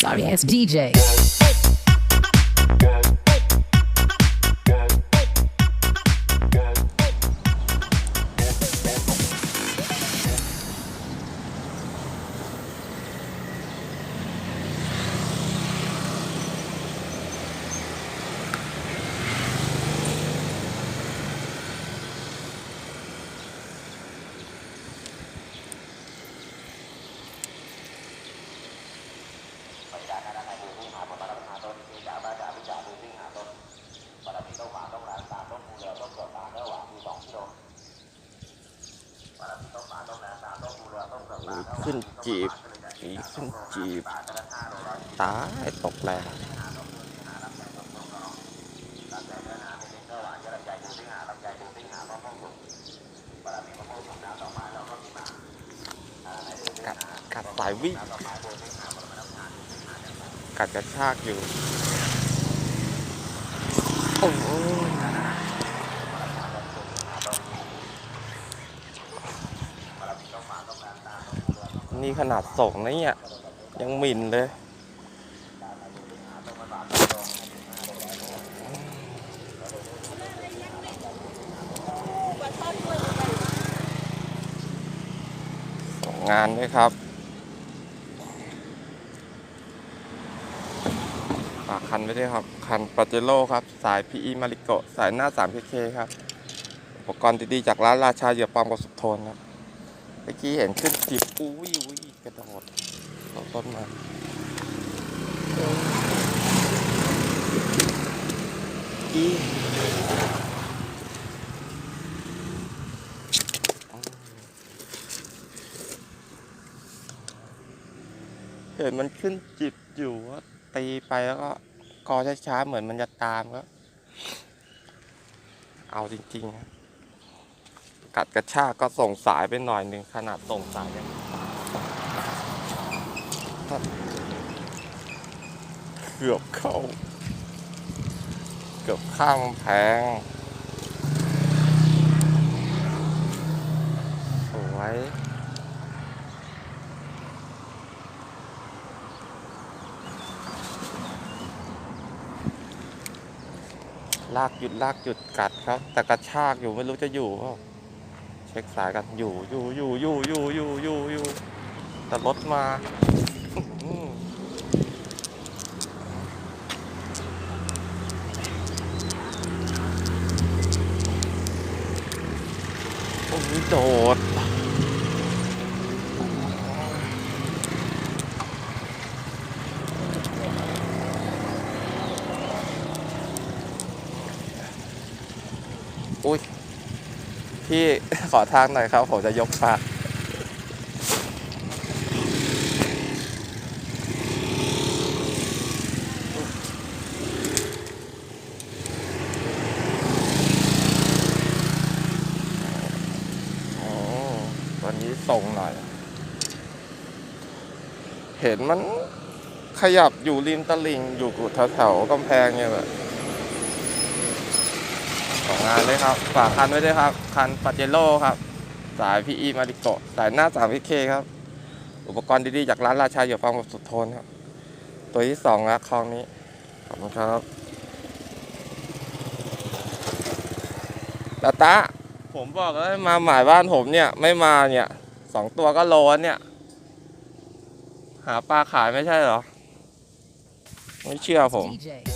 Sorry it's DJ. จากการนาอหาบารมีตนที่จากบ้าจากวิจารณ์ที่หาตนบารมีต้องหาต้องหลานตามต้องูเรือต้องกดตามระหว่างที่สองที่ลงขึ้นจีบขึ้นจีบ ตาตกแรงกัดกัดสายวิ่ง กัดกระชากอยู่ โอ้นี่ขนาดส่งนะเนี่ย ยังหมิ่นเลยส่งงานด้วยครับ ฝากคันไว้ด้วยครับ คันปาเจโร่ครับ สาย PE มาริโกสายหน้า 3KK ครับ อุปกรณ์ดีๆจากร้านราชาเหยื่อปลอมกับสุโทนครับ เมื่อกี้เห็นขึ้นจิบอุ้ยอุ้ยกระโดดตกต้นมาอีเห็นมันขึ้นจิบอยู่ว่า ตีไปแล้วก็กอช้าๆเหมือนมันจะตามก็เอาจริงๆกัดกระชากก็ส่งสายไปหน่อยหนึ่งขนาดส่งสายยังเกือบเข้า เกือบข้ามแพงสวย ลากหยุดลากหยุดกัดครับ แต่กระชากอยู่ไม่รู้จะอยู่เปล่าเช็คสายกันอยู่อยู่อยู่อยู่อยู่อยู่อยู่อยู่แต่รถมาอื้อหือโอ้ยโดด อุ้ยพี่ขอทางหน่อยครับ ผมจะยกปลาโอ้วันนี้ส่งหน่อย เห็นมันขยับอยู่ริมตลิ่งอยู่แถวๆกำแพงเนี่ยแบบ ของงานเลยครับ ฝากคันไว้ด้วยครับ คันปาเจโร่ครับ สาย PE มาริโกะสายหน้า 3PK คครับ อุปกรณ์ดีๆ จากร้านราชาหยื่อฟาร์มกับสุดโทนครับ ตัวที่สองแล้วคลองนี้ ขอบคุณครับตาตาผมบอกแล้วมาหมายบ้านผมเนี่ย ไม่มาเนี่ยสองตัวก็โลนเนี่ย หาปลาขายไม่ใช่เหรอ ไม่เชื่อผม DJ.